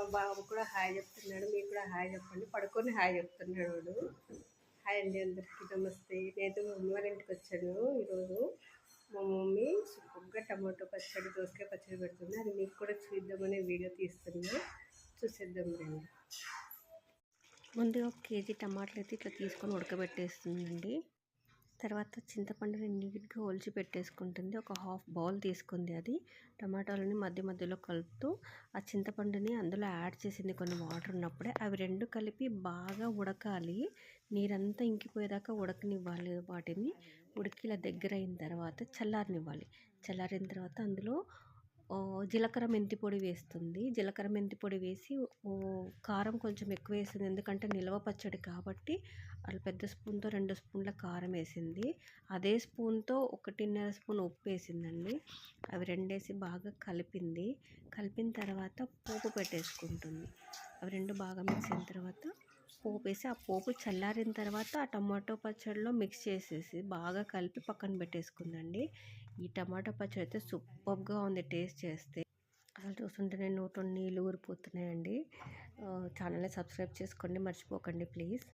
మా బాబు కూడా హాయ్ చెప్తున్నాడు మీకు కూడా హాయ్ చెప్పండి. పడుకొని హాయ్ చెప్తున్నాడు వాడు. హాయ్ అండి అందరికీ నమస్తే. నేను మా అమ్మగారి ఇంటికి వచ్చాను ఈరోజు. మా మమ్మీ సూపర్గా టమాటో పచ్చడి దోసకాయ పచ్చడి పెడుతుంది. అది మీకు కూడా చూద్దామనే వీడియో తీస్తున్నా. చూసేద్దాం రండి. ముందుగా ఒక కేజీ టమాటాలు అయితే ఇట్లా తీసుకొని ఉడకబెట్టేస్తుందండి. తర్వాత చింతపండుని నీట్గా ఒలిచి పెట్టేసుకుంటుంది. ఒక హాఫ్ బౌల్ తీసుకుంది అది. టమాటాలని మధ్య మధ్యలో కలుపుతూ ఆ చింతపండుని అందులో యాడ్ చేసింది కొన్ని వాటర్ ఉన్నప్పుడే. అవి రెండు కలిపి బాగా ఉడకాలి. నీరంతా ఇంకిపోయేదాకా ఉడకనివ్వాలి వాటిని. ఉడికి ఇలా దగ్గర అయిన తర్వాత చల్లారనివ్వాలి. చల్లారిన తర్వాత అందులో జీలకర్ర మెంతి పొడి వేస్తుంది. జీలకర్ర మెంతి పొడి వేసి ఓ కారం కొంచెం ఎక్కువ వేసింది. ఎందుకంటే నిల్వ పచ్చడి కాబట్టి అలా పెద్ద స్పూన్తో రెండు స్పూన్ల కారం వేసింది. అదే స్పూన్తో ఒకటిన్నర స్పూన్ ఉప్పు వేసిందండి. అవి రెండేసి బాగా కలిపింది. కలిపిన తర్వాత పోపు పెట్టేసుకుంటుంది. అవి రెండు బాగా మిక్స్ అయిన తర్వాత పోపు వేసి ఆ పోపు చల్లారిన తర్వాత ఆ టమాటో పచ్చడిలో మిక్స్ చేసేసి బాగా కలిపి పక్కన పెట్టేసుకుందండి. ఈ టమాటా పచ్చడి అయితే సూపర్గా ఉంది టేస్ట్ చేస్తే. అసలు చూస్తుంటేనే నోట్లో నీళ్ళు ఊరిపోతున్నాయండి. ఛానల్ని సబ్స్క్రైబ్ చేసుకోండి మర్చిపోకండి ప్లీజ్.